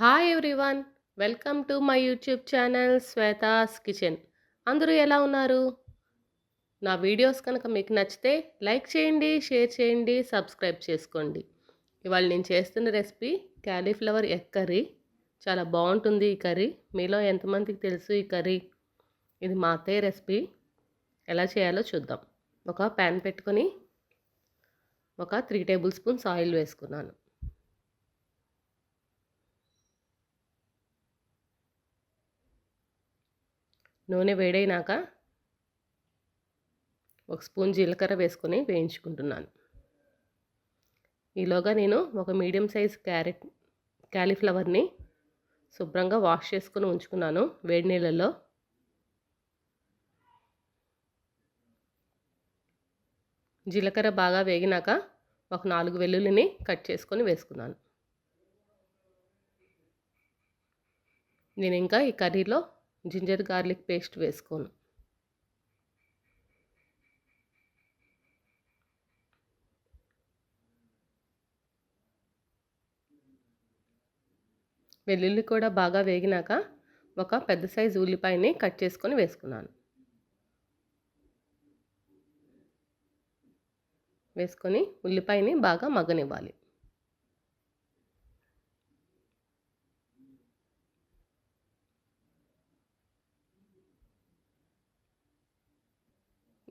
Hi everyone welcome to my YouTube channel Shwetha's kitchen అందరూ ఎలా ఉన్నారు? నా వీడియోస్ కనుక మీకు నచ్చితే లైక్ చేయండి షేర్ చేయండి సబ్స్క్రైబ్ చేసుకోండి. ఇవాళ నేను చేస్తున్న రెసిపీ క్యాలీఫ్లవర్ ఎగ్ కర్రీ చాలా బాగుంటుంది ఈ కర్రీ మీలో ఎంతమందికి తెలుసు ఈ కర్రీ ఇది మా అత్తయ్య రెసిపీ ఎలా చేయాలో చూద్దాం. ఒక ప్యాన్ పెట్టుకొని ఒక త్రీ టేబుల్ స్పూన్స్ ఆయిల్ వేసుకున్నాను. నూనె వేడైనాక ఒక స్పూన్ జీలకర్ర వేసుకొని వేయించుకుంటున్నాను. ఈలోగా నేను ఒక మీడియం సైజ్ క్యారెట్ క్యాలీఫ్లవర్ని శుభ్రంగా వాష్ చేసుకుని ఉంచుకున్నాను వేడి నీళ్ళల్లో. జీలకర్ర బాగా వేగినాక ఒక నాలుగు వెల్లుల్లిని కట్ చేసుకొని వేసుకున్నాను. నేను ఇంకా ఈ కర్రీలో జింజర్ గార్లిక్ పేస్ట్ వేసుకోను. వెల్లుల్లి కూడా బాగా వేగినాక ఒక పెద్ద సైజు ఉల్లిపాయని కట్ చేసుకొని వేసుకున్నాను. వేసుకొని ఉల్లిపాయని బాగా మగ్గనివ్వాలి.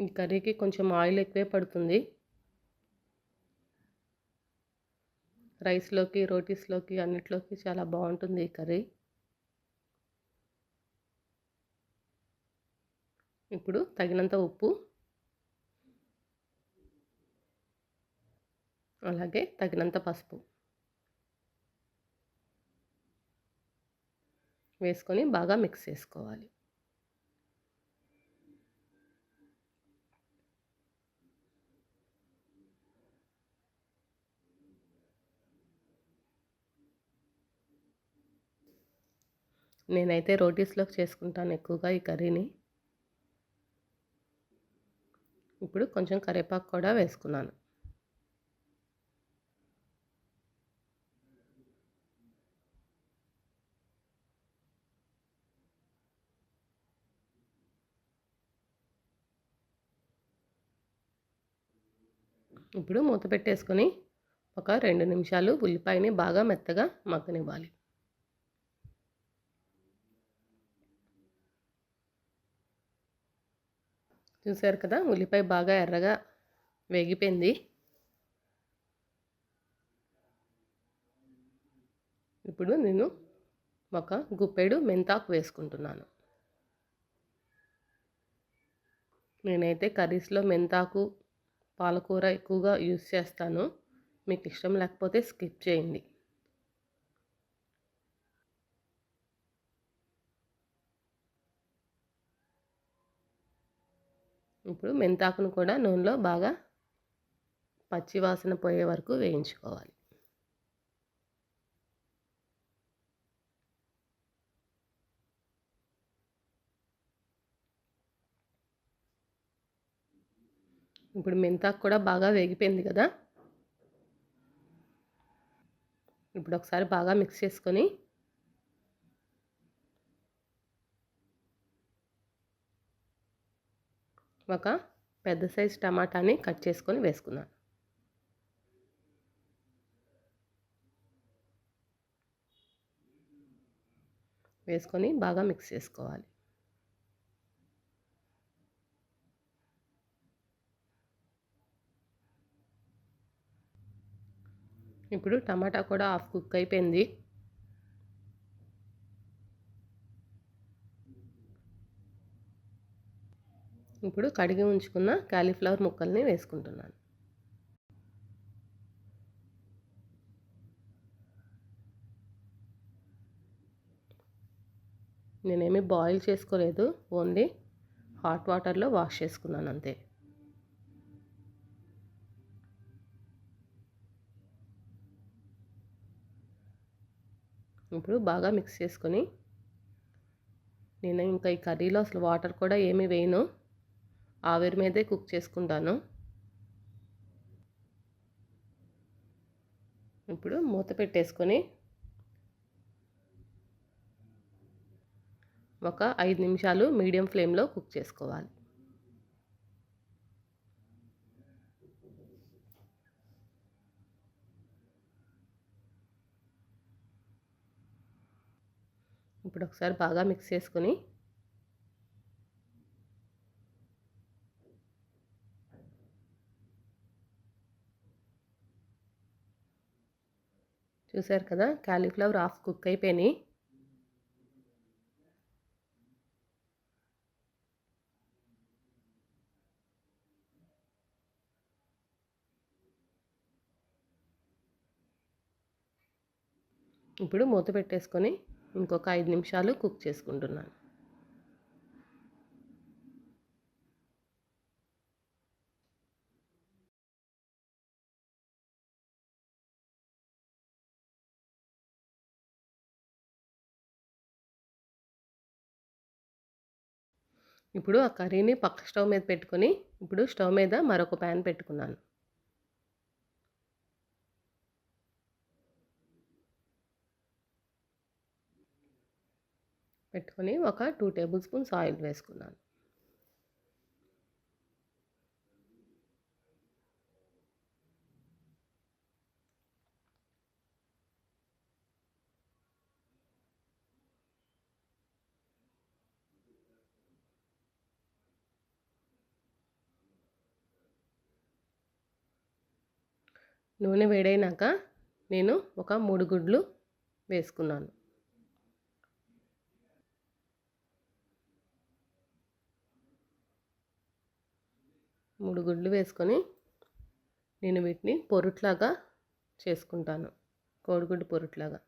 ఈ కర్రీకి కొంచెం ఆయిల్ ఎక్కువే పడుతుంది. రైస్లోకి రోటీస్లోకి అన్నిట్లోకి చాలా బాగుంటుంది ఈ కర్రీ. ఇప్పుడు తగినంత ఉప్పు అలాగే తగినంత పసుపు వేసుకొని బాగా మిక్స్ చేసుకోవాలి. నేనైతే రోటీస్లోకి చేసుకుంటాను ఎక్కువగా ఈ కర్రీని. ఇప్పుడు కొంచెం కరివేపాకు కూడా వేసుకున్నాను. ఇప్పుడు మూత పెట్టేసుకొని ఒక రెండు నిమిషాలు ఉల్లిపాయని బాగా మెత్తగా మగ్గనివ్వాలి. చూసారు కదా ఉల్లిపాయ బాగా ఎర్రగా వేగిపోయింది. ఇప్పుడు నేను ఒక గుప్పెడు మెంతాకు వేసుకుంటున్నాను. నేనైతే కర్రీస్లో మెంతాకు పాలకూర ఎక్కువగా యూస్ చేస్తాను. మీకు ఇష్టం లేకపోతే స్కిప్ చేయండి. ఇప్పుడు మెంతాకును కూడా నూనెలో బాగా పచ్చివాసన పోయే వరకు వేయించుకోవాలి. ఇప్పుడు మెంతాకు కూడా బాగా వేగిపోయింది కదా. ఇప్పుడు ఒకసారి బాగా మిక్స్ చేసుకొని ఒక పెద్ద సైజు టమాటాని కట్ చేసుకొని వేసుకున్నాను. వేసుకొని బాగా మిక్స్ చేసుకోవాలి. ఇప్పుడు టమాటా కూడా హాఫ్ కుక్ అయిపోయింది. ఇప్పుడు కడిగి ఉంచుకున్న క్యాలీఫ్లవర్ ముక్కల్ని వేసుకుంటున్నాను. నేనేమి బాయిల్ చేసుకోలేదు ఓన్లీ హాట్ వాటర్లో వాష్ చేసుకున్నాను అంతే. ఇప్పుడు బాగా మిక్స్ చేసుకొని నేను ఇంకా ఈ కర్రీలో అసలు వాటర్ కూడా ఏమీ వేయను. ఆవిరి మీదే కుక్ చేసుకుంటాను. ఇప్పుడు మూత పెట్టేసుకొని ఒక ఐదు నిమిషాలు మీడియం ఫ్లేమ్లో కుక్ చేసుకోవాలి. ఇప్పుడు ఒకసారి బాగా మిక్స్ చేసుకొని చూసారు కదా? క్యాలీఫ్లవర్ హాఫ్ కుక్ అయిపోయినాయి. ఇప్పుడు మూత పెట్టేసుకొని ఇంకొక ఐదు నిమిషాలు కుక్ చేసుకుంటున్నాను. ఇప్పుడు ఆ కర్రీని పక్క స్టవ్ మీద పెట్టుకొని ఇప్పుడు స్టవ్ మీద మరొక ప్యాన్ పెట్టుకున్నాను. పెట్టుకొని ఒక టూ టేబుల్ స్పూన్స్ ఆయిల్ వేసుకున్నాను. నూనె వేడైనాక నేను ఒక మూడు గుడ్లు వేసుకున్నాను. మూడు గుడ్లు వేసుకొని నేను వీటిని పొరుట్లాగా చేసుకుంటాను. కోడిగుడ్డు పొరుట్లాగా.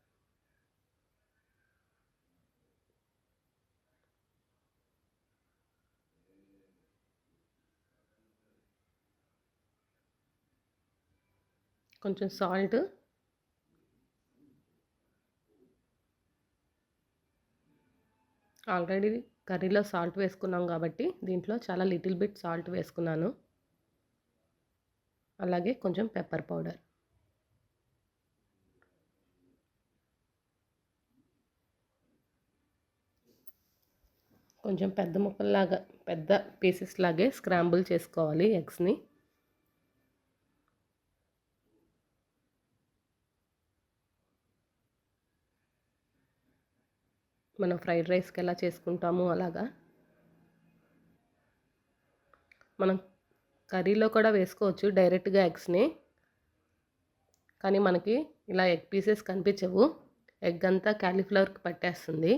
కొంచెం సాల్ట్. ఆల్రెడీ కర్రీలో సాల్ట్ వేసుకున్నాం కాబట్టి దీంట్లో చాలా లిటిల్ బిట్ సాల్ట్ వేసుకున్నాను. అలాగే కొంచెం పెప్పర్ పౌడర్. కొంచెం పెద్ద ముక్కల్లాగా పెద్ద పీసెస్ లాగే స్క్రాంబుల్ చేసుకోవాలి ఎగ్స్ని. మనం ఫ్రైడ్ రైస్కి ఎలా చేసుకుంటాము అలాగా. మనం కర్రీలో కూడా వేసుకోవచ్చు డైరెక్ట్గా ఎగ్స్ని. కానీ మనకి ఇలా ఎగ్ పీసెస్ కనిపించవు. ఎగ్ అంతా క్యాలీఫ్లవర్కి పట్టేస్తుంది.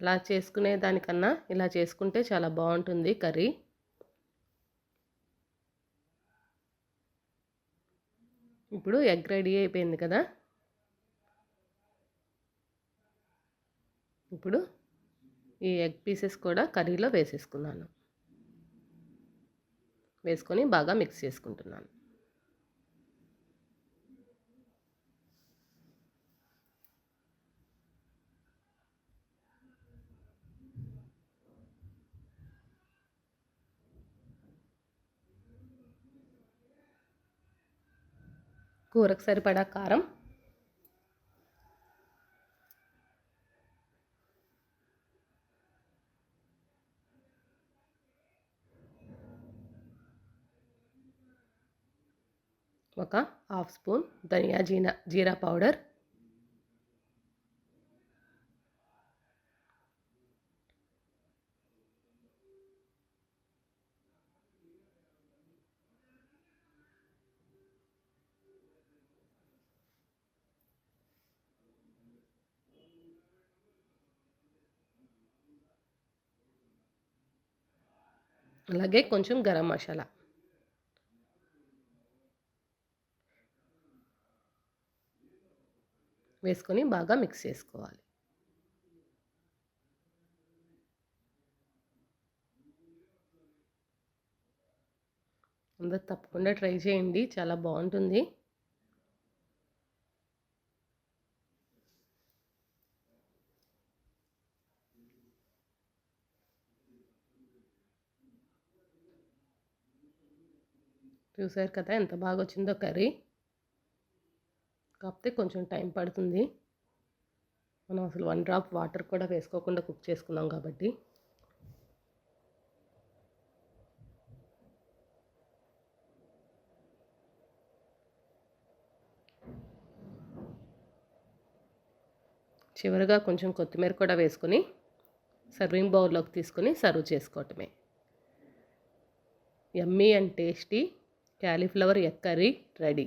అలా చేసుకునే దానికన్నా ఇలా చేసుకుంటే చాలా బాగుంటుంది కర్రీ. ఇప్పుడు ఎగ్ రెడీ అయిపోయింది కదా. ఇప్పుడు ఈ ఎగ్ పీసెస్ కూడా కర్రీలో వేసేసుకున్నాను. వేసుకొని బాగా మిక్స్ చేసుకుంటున్నాను. కూరకు సరిపడా కారం ఒక హాఫ్ స్పూన్ ధనియా జీనా జీరా పౌడర్. అలాగే కొంచెం గరం మసాలా. వేసుకొని బాగా మిక్స్ చేసుకోవాలి. అందరు తప్పకుండా ట్రై చేయండి. చాలా బాగుంటుంది. చూసారు కదా ఎంత బాగా వచ్చిందో కర్రీ. కాకపోతే కొంచెం టైం పడుతుంది. మనం అసలు వన్ డ్రాప్ వాటర్ కూడా వేసుకోకుండా కుక్ చేసుకున్నాం కాబట్టి. చివరిగా కొంచెం కొత్తిమీర కూడా వేసుకొని సర్వింగ్ బౌల్లోకి తీసుకొని సర్వ్ చేసుకోవటమే. Yummy and tasty cauliflower egg curry ready.